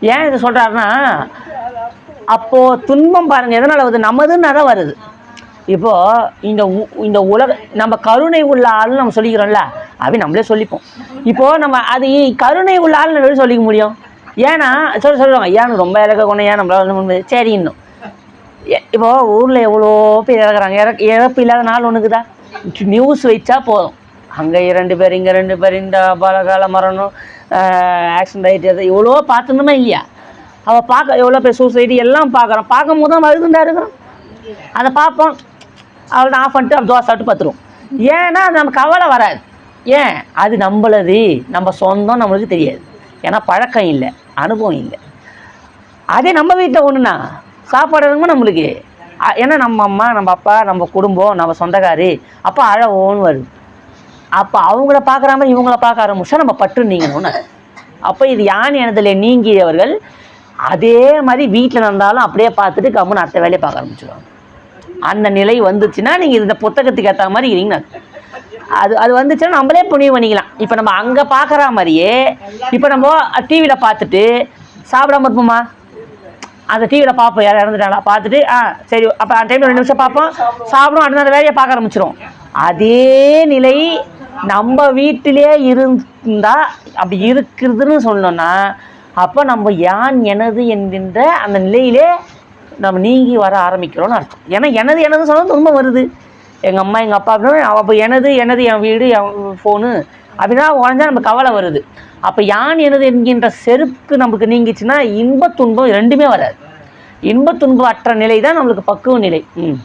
ஏன் இதை சொல்கிறாருன்னா அப்போது துன்பம் பாருங்கள் எதனால் வருது? நமதுன்னு தான் வருது. இப்போது இந்த உ- இந்த உலக நம்ம கருணை உள்ள ஆள்னு நம்ம சொல்லிக்கிறோம்ல அப்படி நம்மளே சொல்லிப்போம். இப்போது நம்ம அது கருணை உள்ள ஆள்னு எப்படி சொல்லிக்க முடியும்? ஏன்னா சொல்ல சொல்லுவாங்க ஏன் ரொம்ப இறக்க கொண்டு ஏன் நம்மளால முடியாது. சரி இன்னும். இப்போது ஊரில் எவ்வளோ பேர் இறக்குறாங்க? இறக்கு இறப்பு இல்லாத நாள் ஒன்றுக்குதா நியூஸ் வச்சா போதும். அங்கே இரண்டு பேர் இங்கே ரெண்டு பேர் இந்த பலகால மரணம் ஆக்சிடென்ட் ஆகிட்டு இவ்வளோ எவ்வளோ இல்லையா? அவள் பார்க்க எவ்வளோ பேர் சூசைடி எல்லாம் பார்க்குறோம் பார்க்கும் போது தான் வருதுண்டா இருக்கிறோம் அதை பார்ப்போம். அவளை ஆஃப் பண்ணிட்டு அப்படி தோசை சாப்பிட்டு பார்த்துருவோம் ஏன்னா அது நம்ம கவலை வராது. ஏன்? அது நம்மளது. நம்ம சொந்தம் நம்மளுக்கு தெரியாது. ஏன்னா பழக்கம் இல்லை. அனுபவம் இல்லை. அதே நம்ம வீட்டில் ஒன்றுண்ணா சாப்பாடு நம்மளுக்கு? ஏன்னா நம்ம அம்மா நம்ம அப்பா நம்ம குடும்பம் நம்ம சொந்தக்காரி அப்போ அழ ஓன்னு வருது. அப்போ அவங்கள பார்க்குற மாதிரி இவங்கள பார்க்க ஆரம்பிச்சா நம்ம பற்று நீங்கணும்னு அப்போ இது யானை எனதில் நீங்கியவர்கள் அதே மாதிரி வீட்டில் நடந்தாலும் அப்படியே பார்த்துட்டு கம்முன்னு அடுத்த வேலையை பார்க்க ஆரம்பிச்சிடுவாங்க அந்த நிலை வந்துச்சுன்னா நீங்கள் இந்த புத்தகத்துக்கு ஏற்ற மாதிரி இருக்கீங்கன்னு அது அது வந்துச்சுன்னா நம்மளே புனிவு பண்ணிக்கலாம். இப்போ நம்ம அங்கே பார்க்குற மாதிரியே இப்போ நம்ம டிவியில் பார்த்துட்டு சாப்பிடாம இருப்போமா? அந்த டிவியில் பார்ப்போம். யாரும் இறந்துட்டாங்களா? பார்த்துட்டு ஆ சரி அப்போ அந்த டைமில் ரெண்டு நிமிஷம் பார்ப்போம். சாப்பிடும் அடுத்த வேலையை பார்க்க ஆரம்பிச்சிடும் அதே நிலை நம்ம வீட்டிலே இருந்தா அப்படி இருக்குதுன்னு சொன்னோன்னா அப்போ நம்ம யான் எனது என்கின்ற அந்த நிலையிலே நம்ம நீங்கி வர ஆரம்பிக்கிறோம்னு அர்த்தம். ஏன்னா எனது எனது சொன்னால் துன்பம் வருது. எங்கள் அம்மா எங்கள் அப்பா அப்படின்னா அப்போ எனது எனது என் வீடு என் ஃபோனு அப்படின்னா உடஞ்சா நம்ம கவலை வருது. அப்போ யான் எனது என்கின்ற செருப்பு நமக்கு நீங்கிச்சுன்னா இன்பத் துன்பம் ரெண்டுமே வராது. இன்பத் துன்பம் அற்ற நிலை தான் நம்மளுக்கு பக்குவ நிலை. ம்.